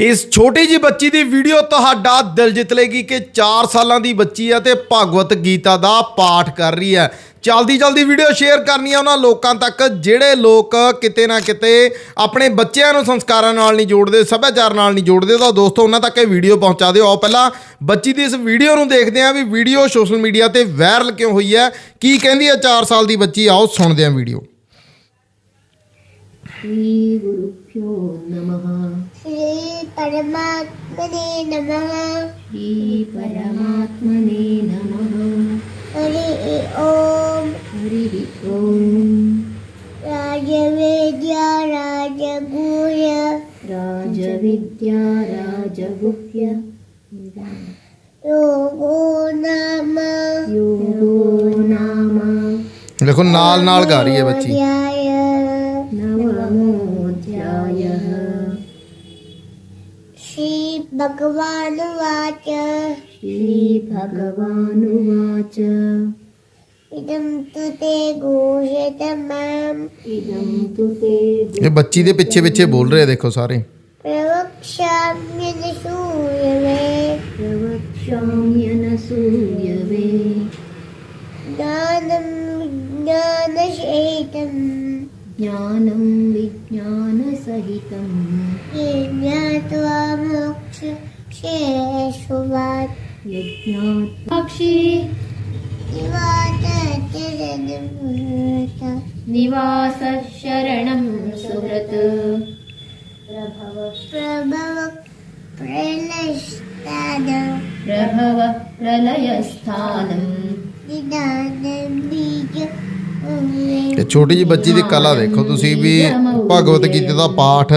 ਇਸ ਛੋਟੀ ਜੀ ਬੱਚੀ ਦੀ ਵੀਡੀਓ ਤੁਹਾਡਾ ਦਿਲ ਜਿੱਤ ਲੇਗੀ ਕਿ 4 ਸਾਲਾਂ ਦੀ ਬੱਚੀ ਹੈ ਤੇ ਭਗਵਤ ਗੀਤਾ ਦਾ ਪਾਠ ਕਰ ਰਹੀ ਹੈ। ਜਲਦੀ ਜਲਦੀ ਵੀਡੀਓ ਸ਼ੇਅਰ ਕਰਨੀ ਆ ਉਹਨਾਂ ਲੋਕਾਂ ਤੱਕ, ਜਿਹੜੇ ਲੋਕ ਕਿਤੇ ਨਾ ਕਿਤੇ ਆਪਣੇ ਬੱਚਿਆਂ ਨੂੰ ਸੰਸਕਾਰਾਂ ਨਾਲ ਨਹੀਂ ਜੋੜਦੇ, ਸੱਭਿਆਚਾਰ ਨਾਲ ਨਹੀਂ ਜੋੜਦੇ, ਤਾਂ ਦੋਸਤੋ ਉਹਨਾਂ ਤੱਕ ਇਹ ਵੀਡੀਓ ਪਹੁੰਚਾ ਦਿਓ। ਆਓ ਪਹਿਲਾਂ ਬੱਚੀ ਦੀ ਇਸ ਵੀਡੀਓ ਨੂੰ ਦੇਖਦੇ ਆਂ ਵੀ ਵੀਡੀਓ ਸੋਸ਼ਲ ਮੀਡੀਆ ਤੇ ਵਾਇਰਲ ਕਿਉਂ ਹੋਈ ਹੈ, ਕੀ ਕਹਿੰਦੀ ਹੈ 4 ਸਾਲ ਦੀ ਬੱਚੀ, ਆਓ ਸੁਣਦੇ ਆਂ ਵੀਡੀਓ। ਗੁਰੂ ਪਿਓ ਨਮः। परमात्मने नमः श्री परमात्मने नमः हरि ॐ हरि ॐ राजवेद्या राजगुह्य राजविद्या राजगुह्य योगो नाम योगो नाम देखो नाल नाल गा रही है बच्ची श्रीभगवानुवाच श्रीभगवानुवाच इदं तु ते गुह्यतमम् इदं तु ते ਇਹ ਬੱਚੀ ਦੇ ਪਿੱਛੇ ਪਿੱਛੇ ਬੋਲ ਰਹੇ ਆ ਦੇਖੋ ਸਾਰੇ प्रवक्ष्याम्यनसूयवे प्रवक्ष्याम्यनसूयवे ज्ञानं ज्ञानशेतम् ज्ञानं विज्ञानसहितं ये ज्ञात्वा मोक्षेष्वात् यज्ञात् साक्षी निवातचरणमृत निवासः शरणं सुहृत् प्रभव प्रलष्टान प्रभवः प्रलयस्थानं निदानं बीज ਇਹ ਛੋਟੀ ਜੀ ਬੱਚੀ ਦੀ ਕਲਾ ਦੇਖੋ ਤੁਸੀਂ ਵੀ ਭਗਵਤ ਗੀਤਾ ਦਾ ਪਾਠ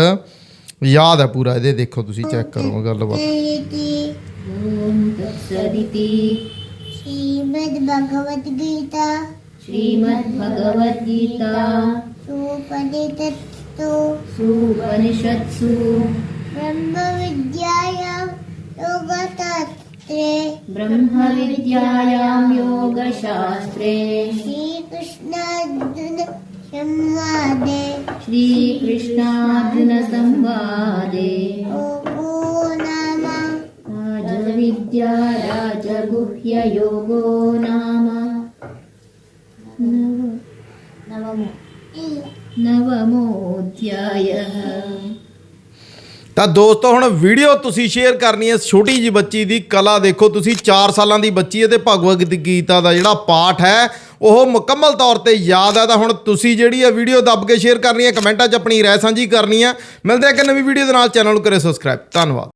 ਯਾਦ ਹੈ ਪੂਰਾ ਇਹਦੇ ਦੇਖੋ ਤੁਸੀਂ ਚੈੱਕ ਕਰੋ ਗੱਲਬਾਤ इति ॐ तत्सदिति श्रीमद्भगवद्गीता श्रीमद्भगवद्गीता सुपनिषत्सु सुपनिषत्सु ब्रह्मविद्यायां योगशास्त्रे ब्रह्मविद्यायां योगशास्त्रे श्रीकृष्णार्जुन संवादे श्रीकृष्णार्जुनसंवादे योगो नाम राजविद्या राजगुह्ययोगो नाम नव- नवमोऽध्यायः ਤਾਂ ਦੋਸਤੋ, ਹੁਣ ਵੀਡੀਓ ਤੁਸੀਂ ਸ਼ੇਅਰ ਕਰਨੀ ਹੈ ਛੋਟੀ ਜੀ ਬੱਚੀ ਦੀ ਕਲਾ ਦੇਖੋ। ਤੁਸੀਂ 4 ਸਾਲਾਂ ਦੀ ਬੱਚੀ ਹੈ ਤੇ ਭਗਵਦ ਗੀਤਾ ਦਾ ਜਿਹੜਾ ਪਾਠ ਹੈ, ਉਹ ਮੁਕੰਮਲ ਤੌਰ ਤੇ ਯਾਦ ਹੈ। ਤਾਂ ਹੁਣ ਤੁਸੀਂ ਜਿਹੜੀ ਹੈ ਵੀਡੀਓ ਦੱਬ ਕੇ ਸ਼ੇਅਰ ਕਰਨੀ ਹੈ, ਕਮੈਂਟਾਂ 'ਚ ਆਪਣੀ ਰਾਏ ਸਾਂਝੀ ਕਰਨੀ ਹੈ। ਮਿਲਦੇ ਆ ਇੱਕ ਨਵੀਂ ਵੀਡੀਓ ਦੇ ਨਾਲ। ਚੈਨਲ ਨੂੰ ਕਰੇ ਸਬਸਕ੍ਰਾਈਬ ਧੰਨਵਾਦ।